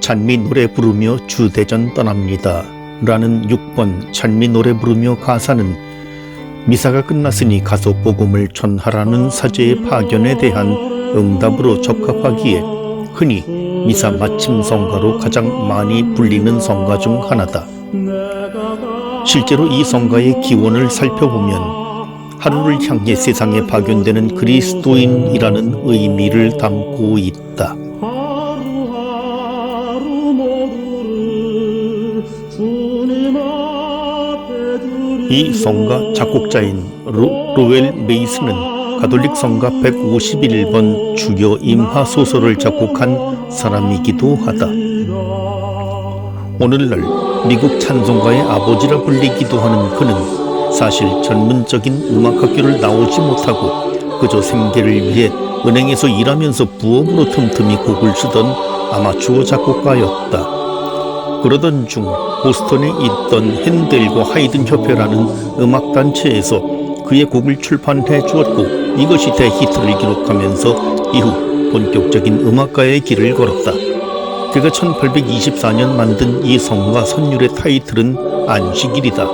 찬미 노래 부르며 주대전 떠납니다. 라는 6번 찬미 노래 부르며 가사는 미사가 끝났으니 가서 복음을 전하라는 사제의 파견에 대한 응답으로 적합하기에 흔히 미사 마침 성가로 가장 많이 불리는 성가 중 하나다. 실제로 이 성가의 기원을 살펴보면 하루를 향해 세상에 파견되는 그리스도인이라는 의미를 담고 있다. 이 성가 작곡자인 로, 로엘 메이스는 가톨릭 성가 151번 주요 임하 소설을 작곡한 사람이기도 하다. 오늘날 미국 찬송가의 아버지라 불리기도 하는 그는 사실 전문적인 음악학교를 나오지 못하고 그저 생계를 위해 은행에서 일하면서 부업으로 틈틈이 곡을 쓰던 아마추어 작곡가였다. 그러던 중 보스턴에 있던 핸델과 하이든 협회라는 음악단체에서 그의 곡을 출판해 주었고 이것이 대히트를 기록하면서 이후 본격적인 음악가의 길을 걸었다. 그가 1824년 만든 이 성과 선율의 타이틀은 안식일이다.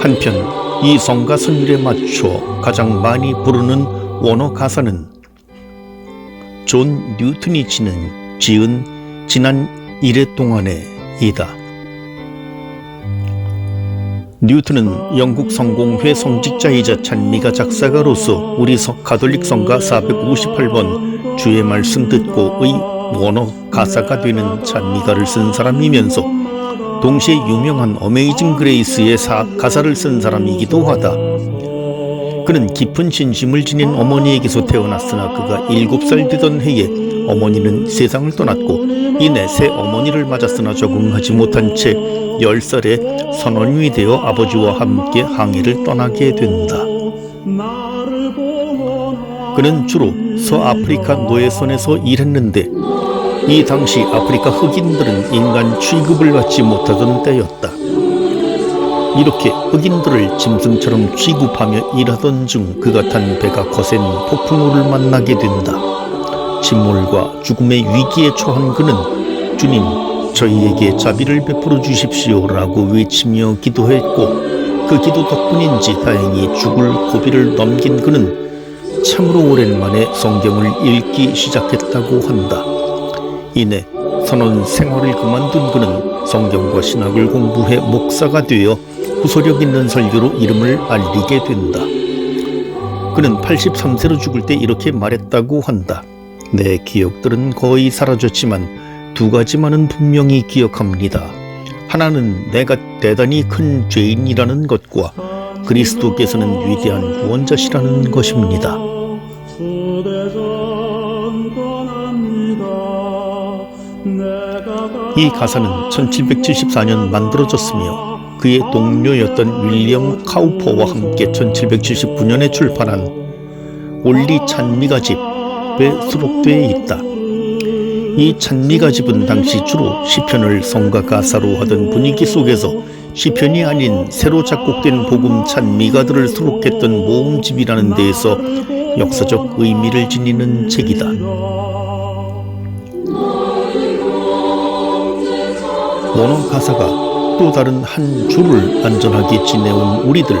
한편 이 성가 선율에 맞춰 가장 많이 부르는 원어 가사는 존 뉴튼이 지는 지은 지난 이래 동안의 이다. 뉴튼은 영국 성공회 성직자이자 찬미가 작사가로서 우리 서- 가톨릭 성가 458번 주의 말씀 듣고의 원어 가사가 되는 찬미가를 쓴 사람이면서 동시에 유명한 어메이징 그레이스의 사- 가사를 쓴 사람이기도 하다. 그는 깊은 신심을 지닌 어머니에게서 태어났으나 그가 일곱 살 되던 해에 어머니는 세상을 떠났고 이내 새 어머니를 맞았으나 적응하지 못한 채 열 살에 선원이 되어 아버지와 함께 항해를 떠나게 된다. 그는 주로 서아프리카 노예선에서 일했는데 이 당시 아프리카 흑인들은 인간 취급을 받지 못하던 때였다. 이렇게 흑인들을 짐승처럼 취급하며 일하던 중 그가 탄 배가 거센 폭풍우를 만나게 된다. 침몰과 죽음의 위기에 처한 그는 주님 저희에게 자비를 베풀어 주십시오라고 외치며 기도했고 그 기도 덕분인지 다행히 죽을 고비를 넘긴 그는 참으로 오랜만에 성경을 읽기 시작했다고 한다. 이내 선원 생활을 그만둔 그는 성경과 신학을 공부해 목사가 되어 구소력 있는 설교로 이름을 알리게 된다. 그는 83세로 죽을 때 이렇게 말했다고 한다. 내 기억들은 거의 사라졌지만 두 가지만은 분명히 기억합니다. 하나는 내가 대단히 큰 죄인이라는 것과 그리스도께서는 위대한 구원자시라는 것입니다. 이 가사는 1774년 만들어졌으며 그의 동료였던 윌리엄 카우퍼와 함께 1779년에 출판한 올리 찬미가 집에 수록되어 있다. 이 찬미가 집은 당시 주로 시편을 성가 가사로 하던 분위기 속에서 시편이 아닌 새로 작곡된 복음 찬미가들을 수록했던 모음집이라는 데에서 역사적 의미를 지니는 책이다. 원어 가사가 또 다른 한 줄을 안전하게 지내온 우리들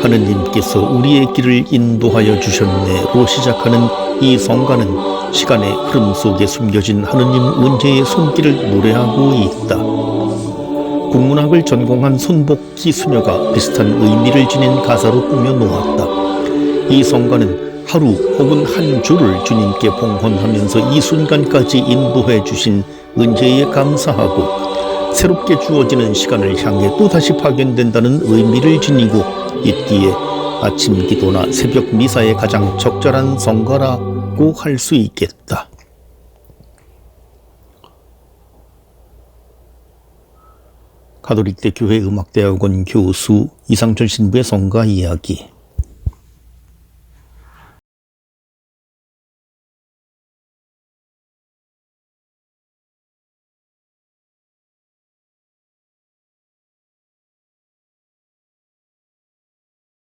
하느님께서 우리의 길을 인도하여 주셨네로 시작하는 이 성가는 시간의 흐름 속에 숨겨진 하느님 은혜의 손길을 노래하고 있다. 국문학을 전공한 손복희 수녀가 비슷한 의미를 지닌 가사로 꾸며 놓았다. 이 성가는 하루 혹은 한 주를 주님께 봉헌하면서 이 순간까지 인도해 주신 은혜에 감사하고 새롭게 주어지는 시간을 향해 또다시 파견된다는 의미를 지니고 있기에 아침 기도나 새벽 미사에 가장 적절한 성가라고 할 수 있겠다. 가톨릭대 교회 음악대학원 교수 이상철 신부의 성가 이야기